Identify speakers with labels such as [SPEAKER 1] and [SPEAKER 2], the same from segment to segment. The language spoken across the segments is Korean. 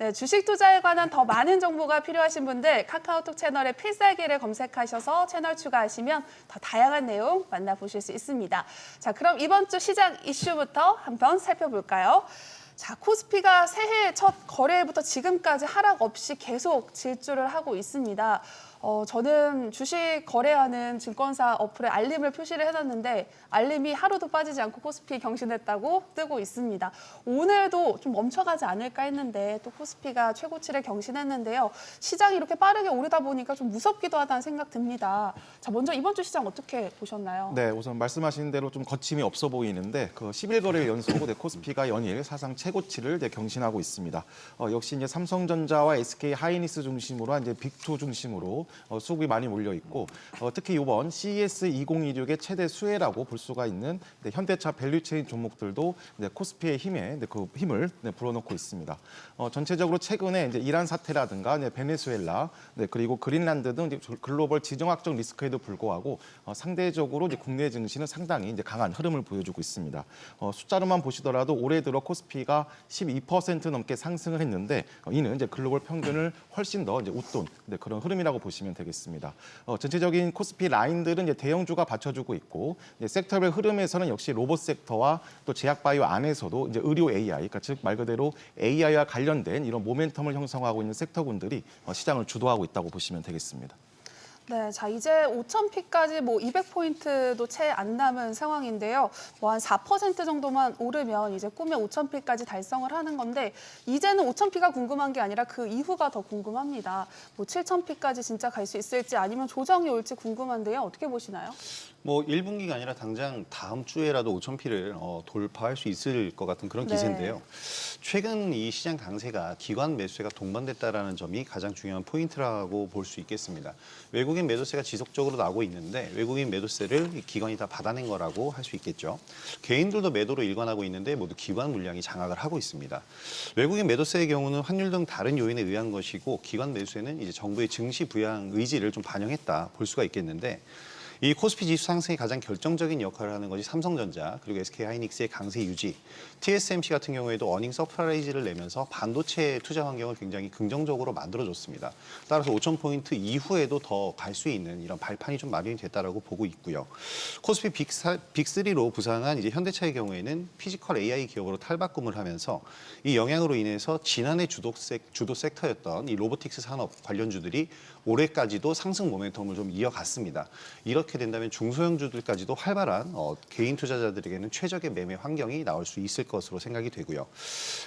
[SPEAKER 1] 네, 주식 투자에 관한 더 많은 정보가 필요하신 분들 카카오톡 채널에 필살기를 검색하셔서 채널 추가하시면 더 다양한 내용 만나보실 수 있습니다. 자, 그럼 이번 주 시장 이슈부터 한번 살펴볼까요? 자, 코스피가 새해 첫 거래일부터 지금까지 하락 없이 계속 질주를 하고 있습니다. 어, 저는 주식 거래하는 증권사 어플에 알림을 표시를 해놨는데 알림이 하루도 빠지지 않고 코스피 경신했다고 뜨고 있습니다. 오늘도 좀 멈춰가지 않을까 했는데 또 코스피가 최고치를 경신했는데요. 시장이 이렇게 빠르게 오르다 보니까 좀 무섭기도 하다는 생각 듭니다. 자, 먼저 이번 주 시장 어떻게 보셨나요?
[SPEAKER 2] 네, 우선 말씀하신 대로 좀 거침이 없어 보이는데 그 11거래일 연속 네, 코스피가 연일 사상 최고치를 네, 경신하고 있습니다. 어, 역시 이제 삼성전자와 SK 하이닉스 중심으로 이제 빅투 중심으로 어, 수급이 많이 몰려 있고 어, 특히 이번 CES 2026의 최대 수혜라고 볼 수가 있는 네, 현대차 밸류체인 종목들도 네, 코스피의 힘에 네, 그 힘을 네, 불어넣고 있습니다. 어, 전체적으로 최근에 이제 이란 사태라든가 네, 베네수엘라 네, 그리고 그린란드 등 이제 글로벌 지정학적 리스크에도 불구하고 어, 상대적으로 이제 국내 증시는 상당히 이제 강한 흐름을 보여주고 있습니다. 어, 숫자로만 보시더라도 올해 들어 코스피가 12% 넘게 상승을 했는데 어, 이는 이제 글로벌 평균을 훨씬 더 이제 웃돈 네, 그런 흐름이라고 보시면 되겠습니다. 어, 전체적인 코스피 라인들은 이제 대형주가 받쳐주고 있고 섹터별 흐름에서는 역시 로봇 섹터와 또 제약바이오 안에서도 이제 의료 AI, 그러니까 즉 말 그대로 AI와 관련된 이런 모멘텀을 형성하고 있는 섹터군들이 어, 시장을 주도하고 있다고 보시면 되겠습니다.
[SPEAKER 1] 네, 자 이제 5,000피까지 뭐 200포인트도 채 안 남은 상황인데요. 뭐 한 4% 정도만 오르면 이제 꿈의 5,000피까지 달성을 하는 건데 이제는 5,000피가 궁금한 게 아니라 그 이후가 더 궁금합니다. 뭐 7,000피까지 진짜 갈 수 있을지 아니면 조정이 올지 궁금한데요. 어떻게 보시나요?
[SPEAKER 3] 뭐 1분기가 아니라 당장 다음 주에라도 5,000피를 어, 돌파할 수 있을 것 같은 그런
[SPEAKER 1] 네.
[SPEAKER 3] 기세인데요. 최근 이 시장 강세가 기관 매수세가 동반됐다라는 점이 가장 중요한 포인트라고 볼 수 있겠습니다. 외국인 매도세가 지속적으로 나오고 있는데 외국인 매도세를 이 기관이 다 받아낸 거라고 할 수 있겠죠. 개인들도 매도로 일관하고 있는데 모두 기관 물량이 장악을 하고 있습니다. 외국인 매도세의 경우는 환율 등 다른 요인에 의한 것이고 기관 매수세는 이제 정부의 증시 부양 의지를 좀 반영했다 볼 수가 있겠는데 이 코스피 지수 상승에 가장 결정적인 역할을 하는 것이 삼성전자 그리고 SK 하이닉스의 강세 유지, TSMC 같은 경우에도 어닝 서프라이즈를 내면서 반도체 투자 환경을 굉장히 긍정적으로 만들어줬습니다. 따라서 5천 포인트 이후에도 더 갈 수 있는 이런 발판이 좀 마련이 됐다라고 보고 있고요. 코스피 빅사, 빅3로 부상한 이제 현대차의 경우에는 피지컬 AI 기업으로 탈바꿈을 하면서 이 영향으로 인해서 지난해 주도, 섹, 주도 섹터였던 이 로보틱스 산업 관련주들이 올해까지도 상승 모멘텀을 좀 이어갔습니다. 이렇게 된다면 중소형주들까지도 활발한 어, 개인 투자자들에게는 최적의 매매 환경이 나올 수 있을 것으로 생각이 되고요.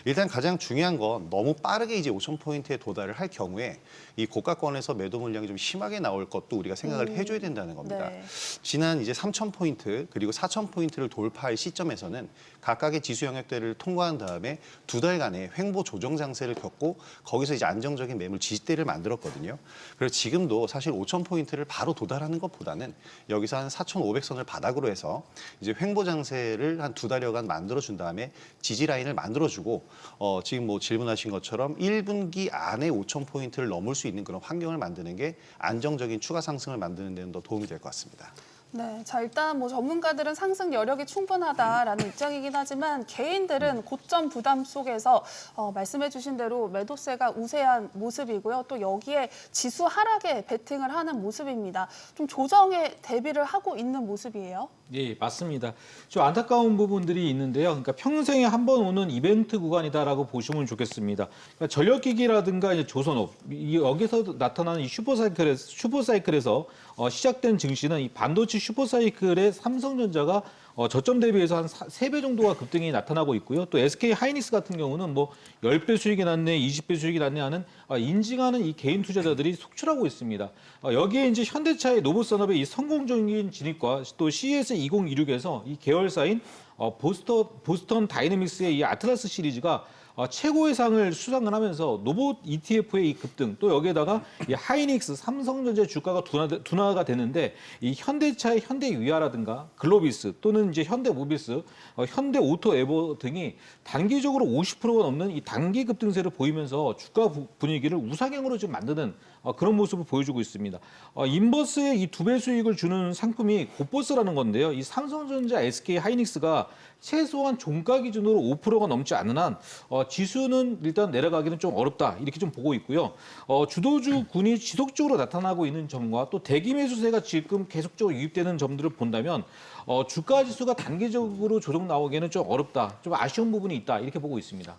[SPEAKER 3] 일단 가장 중요한 건 너무 빠르게 이제 5천 포인트에 도달을 할 경우에 이 고가권에서 매도 물량이 좀 심하게 나올 것도 우리가 생각을
[SPEAKER 1] 음.
[SPEAKER 3] 해줘야 된다는 겁니다.
[SPEAKER 1] 네.
[SPEAKER 3] 지난 이제 3천 포인트 그리고 4천 포인트를 돌파할 시점에서는 각각의 지수 영역대를 통과한 다음에 두 달간의 횡보 조정 장세를 겪고 거기서 이제 안정적인 매물 지지대를 만들었거든요. 그래서 지금도 사실 5천 포인트를 바로 도달하는 것보다는 여기서 한 4,500선을 바닥으로 해서 이제 횡보 장세를 한 두 달여간 만들어 준 다음에 지지 라인을 만들어 주고 어 지금 뭐 질문하신 것처럼 1분기 안에 5천 포인트를 넘을 수 있는 그런 환경을 만드는 게 안정적인 추가 상승을 만드는 데는 더 도움이 될 것 같습니다.
[SPEAKER 1] 네, 자 일단 뭐 전문가들은 상승 여력이 충분하다라는 입장이긴 하지만 개인들은 고점 부담 속에서 어, 말씀해주신 대로 매도세가 우세한 모습이고요. 또 여기에 지수 하락에 베팅을 하는 모습입니다. 좀 조정에 대비를 하고 있는 모습이에요.
[SPEAKER 4] 예, 맞습니다. 좀 안타까운 부분들이 있는데요. 그러니까 평생에 한 번 오는 이벤트 구간이다라고 보시면 좋겠습니다. 그러니까 전력기기라든가 이제 조선업 이 여기서 나타나는 이 슈퍼사이클에서 슈퍼사이클에서 어, 시작된 증시는 이 반도체 슈퍼사이클의 삼성전자가 어, 저점 대비해서 한세배 정도가 급등이 나타나고 있고요. 또 SK 하이닉스 같은 경우는 뭐 10배 수익이 났네, 20배 수익이 났네 하는 어, 인증하는 이 개인 투자자들이 속출하고 있습니다. 어, 여기에 이제 현대차의 노봇산업의 이 성공적인 진입과 또 CES 2026에서 이 계열사인 어, 보스터, 보스턴 다이내믹스의 이 아틀라스 시리즈가 어, 최고의 상을 수상을 하면서 노봇 ETF의 이 급등 또 여기에다가 이 하이닉스, 삼성전자 주가가 둔화, 둔화 가 되는데 이 현대차의 현대 위아라든가 글로비스 또는 이제 현대모비스, 어, 현대오토 에버 등이 단기적으로 50%가 넘는 이 단기 급등세를 보이면서 주가 부- 분위기를 우상향으로 좀 만드는 어, 그런 모습을 보여주고 있습니다. 어, 인버스의 이 두 배 수익을 주는 상품이 고버스라는 건데요. 이 삼성전자, SK 하이닉스가 최소한 종가 기준으로 5%가 넘지 않는 한 어, 어, 지수는 일단 내려가기는 좀 어렵다 이렇게 좀 보고 있고요. 어, 주도주 군이 지속적으로 나타나고 있는 점과 또 대기 매수세가 지금 계속적으로 유입되는 점들을 본다면 어, 주가 지수가 단기적으로 조정 나오기에는 좀 어렵다, 좀 아쉬운 부분이 있다 이렇게 보고 있습니다.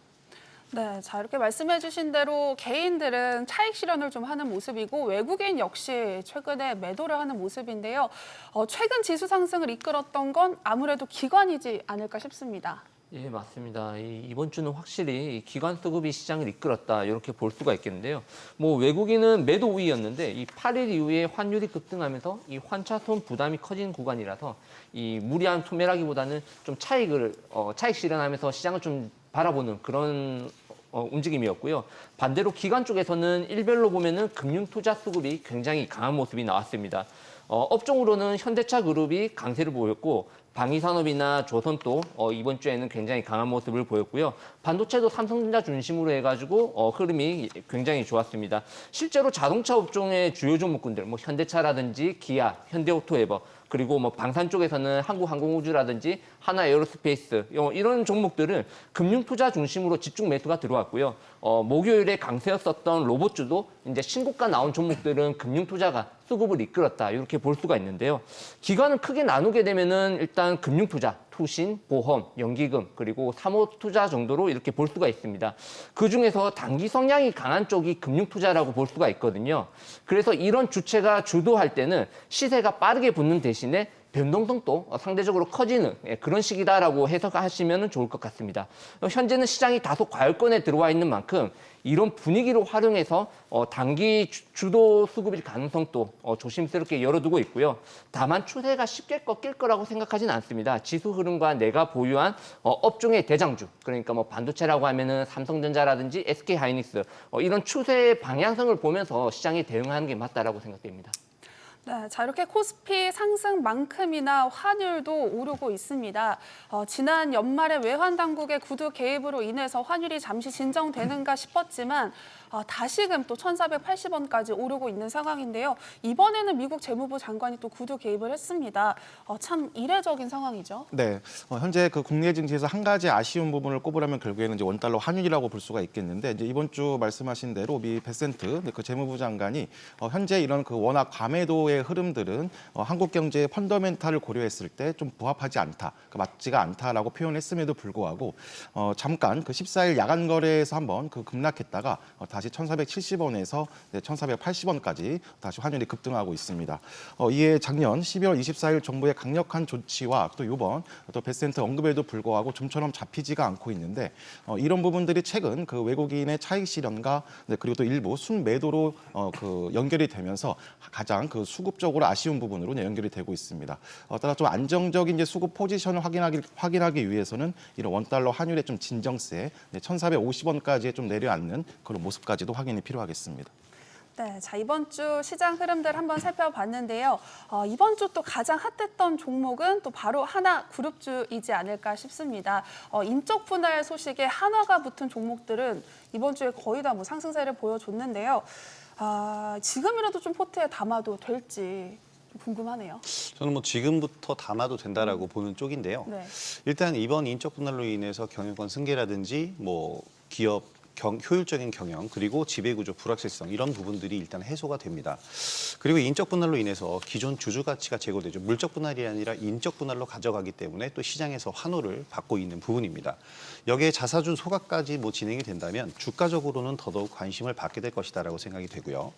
[SPEAKER 1] 네, 자 이렇게 말씀해 주신 대로 개인들은 차익 실현을 좀 하는 모습이고 외국인 역시 최근에 매도를 하는 모습인데요. 어, 최근 지수 상승을 이끌었던 건 아무래도 기관이지 않을까 싶습니다.
[SPEAKER 5] 예, 맞습니다. 이, 이번 주는 확실히 이 기관 수급이 시장을 이끌었다 이렇게 볼 수가 있겠는데요. 뭐 외국인은 매도 우위였는데 이 8일 이후에 환율이 급등하면서 이 환차손 부담이 커진 구간이라서 이 무리한 소매라기보다는 좀 차익을 어, 차익 실현하면서 시장을 좀 바라보는 그런 어, 움직임이었고요. 반대로 기관 쪽에서는 일별로 보면은 금융 투자 수급이 굉장히 강한 모습이 나왔습니다. 어, 업종으로는 현대차 그룹이 강세를 보였고 방위산업이나 조선도 어, 이번 주에는 굉장히 강한 모습을 보였고요. 반도체도 삼성전자 중심으로 해가지고 어, 흐름이 굉장히 좋았습니다. 실제로 자동차 업종의 주요 종목군들, 뭐 현대차라든지 기아, 현대오토에버 그리고 뭐 방산 쪽에서는 한국항공우주라든지 하나 에어로스페이스 어, 이런 종목들은 금융 투자 중심으로 집중 매수가 들어왔고요. 어, 목요일에 강세였었던 로봇주도 이제 신고가 나온 종목들은 금융 투자가 수급을 이끌었다 이렇게 볼 수가 있는데요. 기관을 크게 나누게 되면은 일단 금융 투자, 투신, 보험, 연기금 그리고 사모 투자 정도로 이렇게 볼 수가 있습니다. 그 중에서 단기 성향이 강한 쪽이 금융 투자라고 볼 수가 있거든요. 그래서 이런 주체가 주도할 때는 시세가 빠르게 붙는 대신에 변동성도 상대적으로 커지는 예, 그런 시기다라고 해석하시면 좋을 것 같습니다. 어, 현재는 시장이 다소 과열권에 들어와 있는 만큼 이런 분위기를 활용해서 어, 단기 주- 주도 수급일 가능성도 어, 조심스럽게 열어두고 있고요. 다만 추세가 쉽게 꺾일 거라고 생각하지는 않습니다. 지수 흐름과 내가 보유한 어, 업종의 대장주, 그러니까 뭐 반도체라고 하면은 삼성전자라든지 SK 하이닉스 어, 이런 추세의 방향성을 보면서 시장에 대응하는 게 맞다라고 생각됩니다.
[SPEAKER 1] 네, 자 이렇게 코스피 상승만큼이나 환율도 오르고 있습니다. 어, 지난 연말에 외환 당국의 구두 개입으로 인해서 환율이 잠시 진정되는가 싶었지만 어, 다시금 또 1,480원까지 오르고 있는 상황인데요. 이번에는 미국 재무부 장관이 또 구두 개입을 했습니다. 어, 참 이례적인 상황이죠.
[SPEAKER 2] 네, 어, 현재 그 국내 증시에서 한 가지 아쉬운 부분을 꼽으라면 결국에는 이제 원달러 환율이라고 볼 수가 있겠는데 이제 이번 주 말씀하신 대로 미 베센트 네, 그 재무부 장관이 어, 현재 이런 그 워낙 과매도의 흐름들은 어, 한국 경제의 펀더멘탈을 고려했을 때 좀 부합하지 않다, 그 맞지가 않다라고 표현했음에도 불구하고 어, 잠깐 그 14일 야간 거래에서 한번 그 급락했다가 어, 다시 1,470원에서 네, 1,480원까지 다시 환율이 급등하고 있습니다. 어, 이에 작년 12월 24일 정부의 강력한 조치와 또 이번 또 베센트 언급에도 불구하고 좀처럼 잡히지가 않고 있는데 어, 이런 부분들이 최근 그 외국인의 차익 실현과 네, 그리고 또 일부 순매도로 어, 그 연결이 되면서 가장 그 수급적으로 아쉬운 부분으로 네, 연결이 되고 있습니다. 어, 따라 좀 안정적인 이제 수급 포지션을 확인하기 확인하기 위해서는 이런 원달러 환율의 좀 진정세 네, 1,450원까지 좀 내려앉는 그런 모습까지 도 확인이 필요하겠습니다.
[SPEAKER 1] 네, 자 이번 주 시장 흐름들 한번 살펴봤는데요. 어, 이번 주 또 가장 핫했던 종목은 또 바로 하나 그룹주이지 않을까 싶습니다. 어, 인적 분할 소식에 한화가 붙은 종목들은 이번 주에 거의 다 뭐 상승세를 보여줬는데요. 아, 지금이라도 좀 포트에 담아도 될지 좀 궁금하네요.
[SPEAKER 3] 저는 뭐 지금부터 담아도 된다라고 보는 쪽인데요.
[SPEAKER 1] 네.
[SPEAKER 3] 일단 이번 인적 분할로 인해서 경영권 승계라든지 뭐 기업 경, 효율적인 경영 그리고 지배구조 불확실성 이런 부분들이 일단 해소가 됩니다. 그리고 인적 분할로 인해서 기존 주주 가치가 제고되죠. 물적 분할이 아니라 인적 분할로 가져가기 때문에 또 시장에서 환호를 받고 있는 부분입니다. 여기에 자사주 소각까지 뭐 진행이 된다면 주가적으로는 더더욱 관심을 받게 될 것이다라고 생각이 되고요.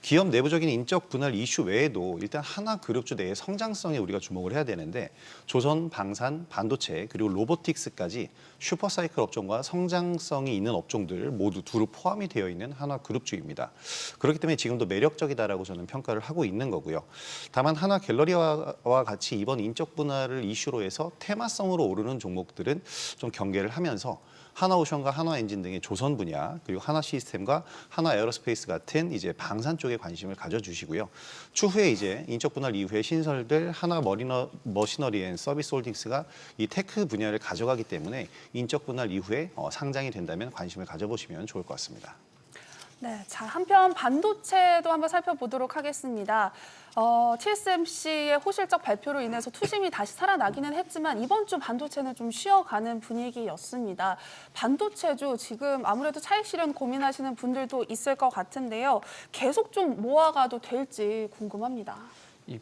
[SPEAKER 3] 기업 내부적인 인적 분할 이슈 외에도 일단 하나 그룹주 내의 성장성에 우리가 주목을 해야 되는데 조선, 방산, 반도체 그리고 로보틱스까지 슈퍼사이클 업종과 성장성이 있는 업종 들 모두 두루 포함이 되어 있는 하나 그룹주입니다. 그렇기 때문에 지금도 매력적이다라고 저는 평가를 하고 있는 거고요. 다만 하나 갤러리와 같이 이번 인적 분할을 이슈로 해서 테마성으로 오르는 종목들은 좀 경계를 하면서 하나오션과 하나엔진 등의 조선 분야 그리고 하나 시스템과 하나 에어로스페이스 같은 이제 방산 쪽에 관심을 가져주시고요. 추후에 이제 인적 분할 이후에 신설될 하나 머리너 머시너리 앤 서비스 홀딩스가 이 테크 분야를 가져가기 때문에 인적 분할 이후에 어, 상장이 된다면 관심을 가져보시면 좋을 것 같습니다.
[SPEAKER 1] 네, 자 한편 반도체도 한번 살펴보도록 하겠습니다. 어, TSMC의 호실적 발표로 인해서 투심이 다시 살아나기는 했지만 이번 주 반도체는 좀 쉬어가는 분위기였습니다. 반도체주 지금 아무래도 차익 실현 고민하시는 분들도 있을 것 같은데요. 계속 좀 모아가도 될지 궁금합니다.
[SPEAKER 5] 이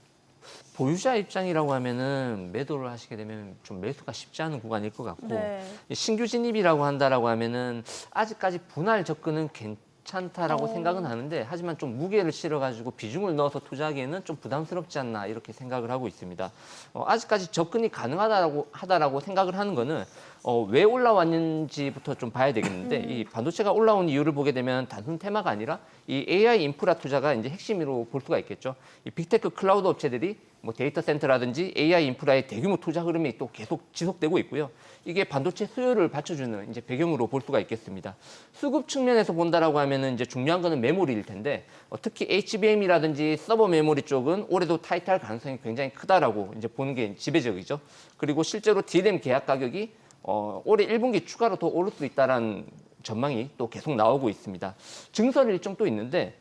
[SPEAKER 5] 보유자 입장이라고 하면은 매도를 하시게 되면 좀 매수가 쉽지 않은 구간일 것 같고
[SPEAKER 1] 네.
[SPEAKER 5] 이 신규 진입이라고 한다라고 하면은 아직까지 분할 접근은 괜찮 다라고
[SPEAKER 1] 어.
[SPEAKER 5] 생각은 하는데 하지만 좀 무게를 실어가지고 비중을 넣어서 투자하기에는 좀 부담스럽지 않나 이렇게 생각을 하고 있습니다. 어, 아직까지 접근이 가능하다라고 하다라고 생각을 하는 거는 어, 왜 올라왔는지부터 좀 봐야 되겠는데 이 반도체가 올라온 이유를 보게 되면 단순 테마가 아니라 이 AI 인프라 투자가 이제 핵심으로 볼 수가 있겠죠. 이 빅테크 클라우드 업체들이 뭐 데이터 센터라든지 AI 인프라의 대규모 투자 흐름이 또 계속 지속되고 있고요. 이게 반도체 수요를 받쳐주는 이제 배경으로 볼 수가 있겠습니다. 수급 측면에서 본다라고 하면은 이제 중요한 거는 메모리일 텐데 어, 특히 HBM이라든지 서버 메모리 쪽은 올해도 타이트할 가능성이 굉장히 크다라고 이제 보는 게 지배적이죠. 그리고 실제로 DRAM 계약 가격이 어, 올해 1분기 추가로 더 오를 수 있다라는 전망이 또 계속 나오고 있습니다. 증설 일정 또 있는데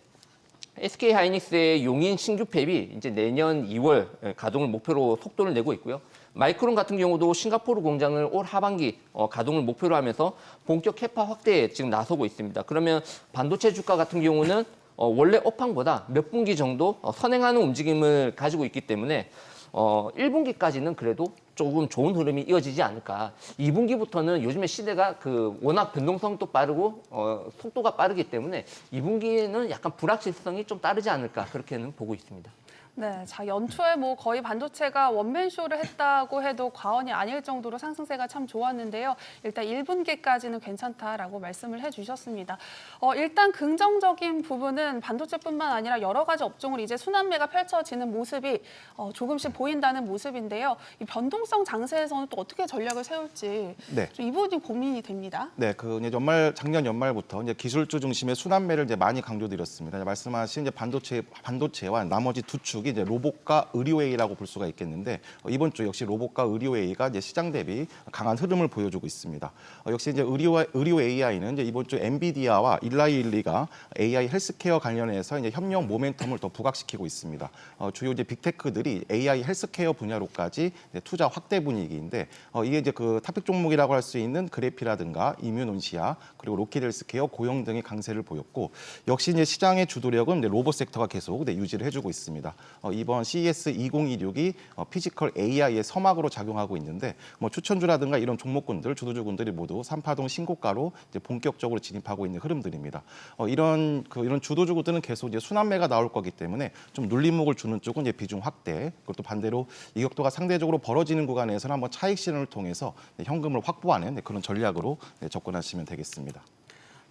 [SPEAKER 5] SK 하이닉스의 용인 신규 팹이 이제 내년 2월 가동을 목표로 속도를 내고 있고요. 마이크론 같은 경우도 싱가포르 공장을 올 하반기 어, 가동을 목표로 하면서 본격 캐파 확대에 지금 나서고 있습니다. 그러면 반도체 주가 같은 경우는 어, 원래 업황보다 몇 분기 정도 어, 선행하는 움직임을 가지고 있기 때문에 어, 1분기까지는 그래도 조금 좋은 흐름이 이어지지 않을까. 2분기부터는 요즘에 시대가 그 워낙 변동성도 빠르고 어, 속도가 빠르기 때문에 2분기에는 약간 불확실성이 좀 따르지 않을까 그렇게는 보고 있습니다.
[SPEAKER 1] 네, 자 연초에 뭐 거의 반도체가 원맨 쇼를 했다고 해도 과언이 아닐 정도로 상승세가 참 좋았는데요. 일단 1분기까지는 괜찮다라고 말씀을 해주셨습니다. 어, 일단 긍정적인 부분은 반도체뿐만 아니라 여러 가지 업종을 이제 순환매가 펼쳐지는 모습이 어, 조금씩 보인다는 모습인데요. 이 변동성 장세에서는 또 어떻게 전략을 세울지
[SPEAKER 2] 네.
[SPEAKER 1] 좀 이 부분이 고민이 됩니다.
[SPEAKER 2] 네, 그 이제 연말 작년 연말부터 이제 기술주 중심의 순환매를 이제 많이 강조드렸습니다. 이제 말씀하신 이제 반도체 반도체와 나머지 두 축이 이제 로봇과 의료AI라고 볼 수가 있겠는데 어, 이번 주 역시 로봇과 의료AI가 이제 시장 대비 강한 흐름을 보여주고 있습니다. 어, 역시 이제 의료 의료 AI는 이제 이번 주 엔비디아와 일라이일리가 AI 헬스케어 관련해서 이제 협력 모멘텀을 더 부각시키고 있습니다. 어, 주요 이제 빅테크들이 AI 헬스케어 분야로까지 투자 확대 분위기인데 어, 이게 이제 그 탑픽 종목이라고 할 수 있는 그래피라든가 이뮤논시아 그리고 로키델스케어 고용 등의 강세를 보였고 역시 이제 시장의 주도력은 이제 로봇 섹터가 계속 네, 유지를 해주고 있습니다. 어, 이번 CES 2026이 어, 피지컬 AI의 서막으로 작용하고 있는데 뭐 추천주라든가 이런 종목군들 주도주군들이 모두 삼파동 신고가로 이제 본격적으로 진입하고 있는 흐름들입니다. 어, 이런 그 이런 주도주구들은 계속 이제 순환매가 나올 거기 때문에 좀 눌림목을 주는 쪽은 이제 비중 확대 그리고 또 반대로 이격도가 상대적으로 벌어지는 구간에서는 한번 차익 실현을 통해서 네, 현금을 확보하는 네, 그런 전략으로 네, 접근하시면 되겠습니다.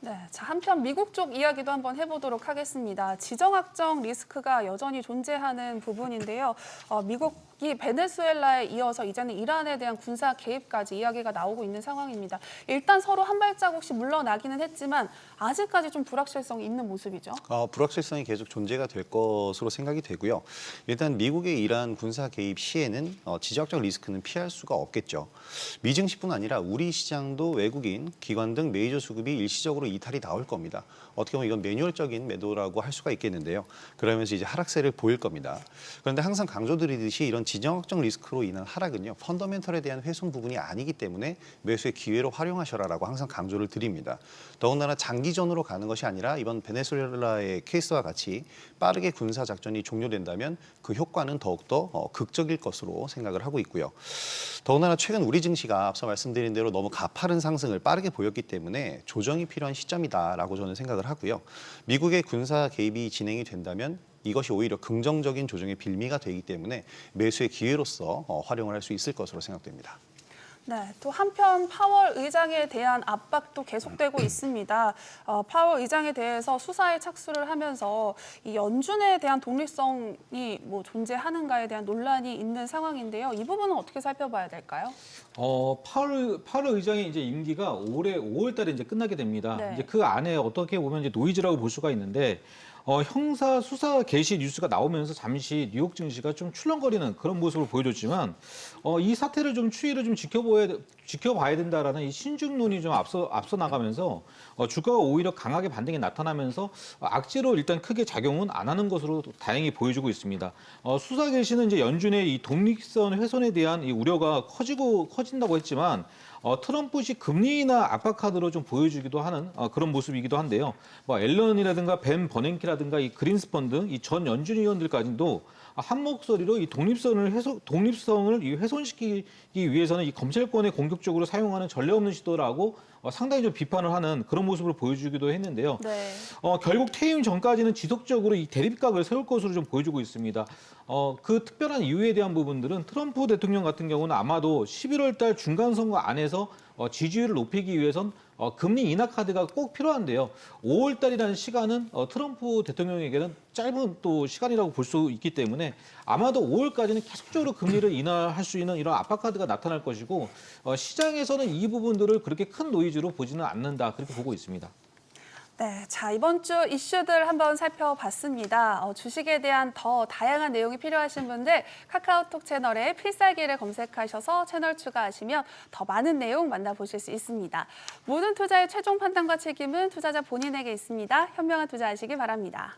[SPEAKER 1] 네, 자 한편 미국 쪽 이야기도 한번 해보도록 하겠습니다. 지정학적 리스크가 여전히 존재하는 부분인데요. 어, 미국 이 베네수엘라에 이어서 이제는 이란에 대한 군사 개입까지 이야기가 나오고 있는 상황입니다. 일단 서로 한 발자국씩 물러나기는 했지만 아직까지 좀 불확실성이 있는 모습이죠.
[SPEAKER 3] 어, 불확실성이 계속 존재가 될 것으로 생각이 되고요. 일단 미국의 이러한 군사 개입 시에는 어, 지정학적 리스크는 피할 수가 없겠죠. 미증시뿐 아니라 우리 시장도 외국인, 기관 등 메이저 수급이 일시적으로 이탈이 나올 겁니다. 어떻게 보면 이건 매뉴얼적인 매도라고 할 수가 있겠는데요. 그러면서 이제 하락세를 보일 겁니다. 그런데 항상 강조드리듯이 이런 지정학적 리스크로 인한 하락은요. 펀더멘털에 대한 훼손 부분이 아니기 때문에 매수의 기회로 활용하셔라라고 항상 강조를 드립니다. 더군다나 장기전으로 가는 것이 아니라 이번 베네수엘라의 케이스와 같이 빠르게 군사 작전이 종료된다면 그 효과는 더욱더 어, 극적일 것으로 생각을 하고 있고요. 더군다나 최근 우리 증시가 앞서 말씀드린 대로 너무 가파른 상승을 빠르게 보였기 때문에 조정이 필요한 시점이다라고 저는 생각을 하고요. 미국의 군사 개입이 진행이 된다면 이것이 오히려 긍정적인 조정의 빌미가 되기 때문에 매수의 기회로서 어, 활용을 할 수 있을 것으로 생각됩니다.
[SPEAKER 1] 네, 또 한편 파월 의장에 대한 압박도 계속되고 있습니다. 어, 파월 의장에 대해서 수사에 착수를 하면서 이 연준에 대한 독립성이 뭐 존재하는가에 대한 논란이 있는 상황인데요. 이 부분은 어떻게 살펴봐야 될까요?
[SPEAKER 4] 어, 파월, 파월 의장의 이제 임기가 올해 5월 달에 이제 끝나게 됩니다.
[SPEAKER 1] 네.
[SPEAKER 4] 이제 그 안에 어떻게 보면 이제 노이즈라고 볼 수가 있는데, 어, 형사 수사 개시 뉴스가 나오면서 잠시 뉴욕 증시가 좀 출렁거리는 그런 모습을 보여줬지만 어, 이 사태를 좀 추이를 좀 지켜봐야 지켜봐야 된다라는 이 신중론이 좀 앞서 앞서 나가면서 어, 주가가 오히려 강하게 반등이 나타나면서 어, 악재로 일단 크게 작용은 안 하는 것으로 다행히 보여주고 있습니다. 어, 수사 개시는 이제 연준의 이 독립선 훼손에 대한 이 우려가 커지고 커진다고 했지만 어, 트럼프식 금리 인하 압박 카드로 좀 보여주기도 하는 어, 그런 모습이기도 한데요. 뭐 앨런이라든가 벤 버냉키라든가 이 그린스펀 등 이 전 연준 위원들까지도 한 목소리로 이 독립선을 훼손, 독립성을 이 훼손시키기 위해서는 이 검찰권에 공격적으로 사용하는 전례 없는 시도라고 어, 상당히 좀 비판을 하는 그런 모습을 보여주기도 했는데요.
[SPEAKER 1] 네.
[SPEAKER 4] 어, 결국 퇴임 전까지는 지속적으로 이 대립각을 세울 것으로 좀 보여주고 있습니다. 어, 그 특별한 이유에 대한 부분들은 트럼프 대통령 같은 경우는 아마도 11월 달 중간 선거 안에서 어, 지지율을 높이기 위해선 어, 금리 인하 카드가 꼭 필요한데요. 5월 달이라는 시간은 어, 트럼프 대통령에게는 짧은 또 시간이라고 볼 수 있기 때문에 아마도 5월까지는 계속적으로 금리를 인하할 수 있는 이런 압박 카드가 나타날 것이고 어, 시장에서는 이 부분들을 그렇게 큰 노이즈로 보지는 않는다 그렇게 보고 있습니다.
[SPEAKER 1] 네, 자 이번 주 이슈들 한번 살펴봤습니다. 어, 주식에 대한 더 다양한 내용이 필요하신 분들 카카오톡 채널에 필살기를 검색하셔서 채널 추가하시면 더 많은 내용 만나보실 수 있습니다. 모든 투자의 최종 판단과 책임은 투자자 본인에게 있습니다. 현명한 투자하시기 바랍니다.